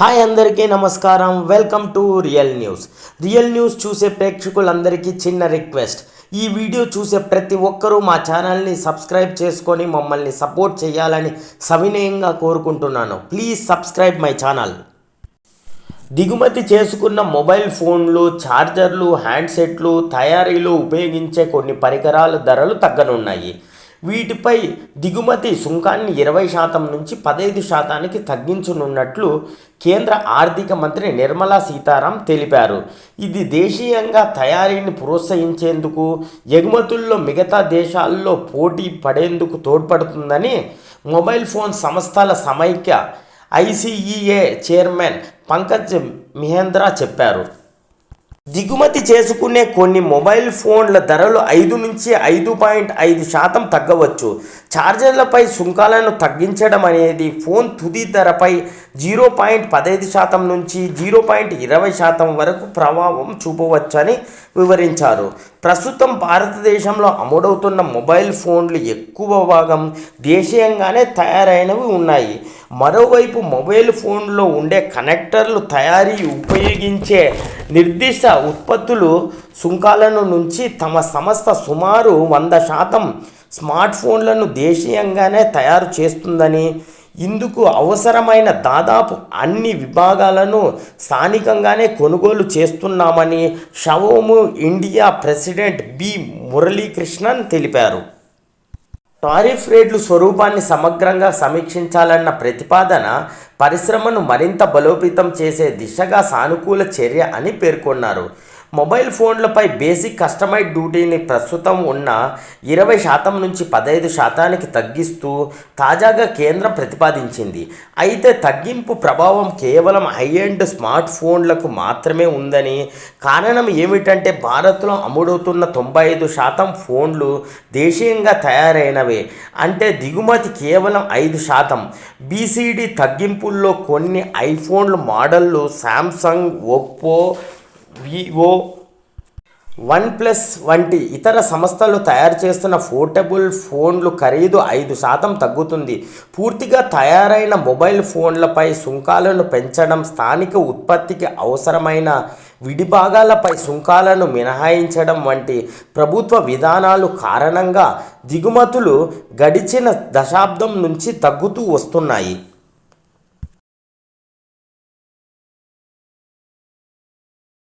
Hi అందరికీ నమస్కారం. Welcome to real news. Real news చూసే ప్రేక్షకులందరికీ చిన్న రిక్వెస్ట్. ఈ వీడియో చూసే ప్రతి ఒక్కరూ మా ఛానల్ని సబ్స్క్రైబ్ చేసుకొని మమ్మల్ని సపోర్ట్ చేయాలని సవినయంగా కోరుకుంటున్నాను. Please subscribe my channel. దిగుమతి చేసుకున్న మొబైల్ ఫోన్లు ఛార్జర్లు హ్యాండ్సెట్లు తయారీలో ఉపయోగించే కొన్ని పరికరాల ధరలు తగ్గనున్నాయి. వీటిపై దిగుమతి సుంకాన్ని ఇరవై శాతం నుంచి పదహైదు శాతానికి తగ్గించనున్నట్లు కేంద్ర ఆర్థిక మంత్రి నిర్మలా సీతారాం తెలిపారు. ఇది దేశీయంగా తయారీని ప్రోత్సహించేందుకు ఎగుమతుల్లో మిగతా దేశాల్లో పోటీ పడేందుకు తోడ్పడుతుందని మొబైల్ ఫోన్ సంస్థల సమైక్య ఐసీఈఏ చైర్మన్ పంకజ్ మిహేంద్ర చెప్పారు. దిగుమతి చేసుకునే కొన్ని మొబైల్ ఫోన్ల ధరలు ఐదు నుంచి ఐదు పాయింట్ ఐదు శాతం తగ్గవచ్చు. ఛార్జర్లపై సుంకాలను తగ్గించడం అనేది ఫోన్ తుది ధరపై జీరో పాయింట్ పదహైదు శాతం నుంచి జీరో పాయింట్ ఇరవై శాతం వరకు ప్రభావం చూపవచ్చని వివరించారు. ప్రస్తుతం భారతదేశంలో అమ్ముడవుతున్న మొబైల్ ఫోన్లు ఎక్కువ భాగం దేశీయంగానే తయారైనవి ఉన్నాయి. మరోవైపు మొబైల్ ఫోన్లో ఉండే కనెక్టర్లు తయారీ ఉపయోగించే నిర్దిష్ట ఉత్పత్తులు సుంకాలను నుంచి తమ సంస్థ సుమారు వంద శాతం స్మార్ట్ ఫోన్లను దేశీయంగానే తయారు చేస్తుందని ఇందుకు అవసరమైన దాదాపు అన్ని విభాగాలను స్థానికంగానే కొనుగోలు చేస్తున్నామని Xiaomi India president B Muralikrishnan తెలిపారు. టారిఫ్ రేట్లు స్వరూపాన్ని సమగ్రంగా సమీక్షించాలన్న ప్రతిపాదన పరిశ్రమను మరింత బలోపేతం చేసే దిశగా సానుకూల చర్య అని పేర్కొన్నారు. మొబైల్ ఫోన్లపై బేసిక్ కస్టమైడ్ డ్యూటీని ప్రస్తుతం ఉన్న ఇరవై శాతం నుంచి పదహైదు శాతానికి తగ్గిస్తూ తాజాగా కేంద్రం ప్రతిపాదించింది. అయితే తగ్గింపు ప్రభావం కేవలం హై అండ్ స్మార్ట్ ఫోన్లకు మాత్రమే ఉందని కారణం ఏమిటంటే భారత్లో అమ్ముడవుతున్న తొంభై ఐదు శాతం ఫోన్లు దేశీయంగా తయారైనవే. అంటే దిగుమతి కేవలం ఐదు శాతం. బీసీడీ తగ్గింపుల్లో కొన్ని ఐఫోన్లు మోడళ్ళు Samsung Oppo Vivo OnePlus వంటి ఇతర సంస్థలు తయారు చేస్తున్న పోర్టబుల్ ఫోన్లు ఖరీదు ఐదు శాతం తగ్గుతుంది. పూర్తిగా తయారైన మొబైల్ ఫోన్లపై సుంకాలను పెంచడం స్థానిక ఉత్పత్తికి అవసరమైన విడిభాగాలపై సుంకాలను మినహాయించడం వంటి ప్రభుత్వ విధానాలు కారణంగా దిగుమతులు గడిచిన దశాబ్దం నుంచి తగ్గుతూ వస్తున్నాయి.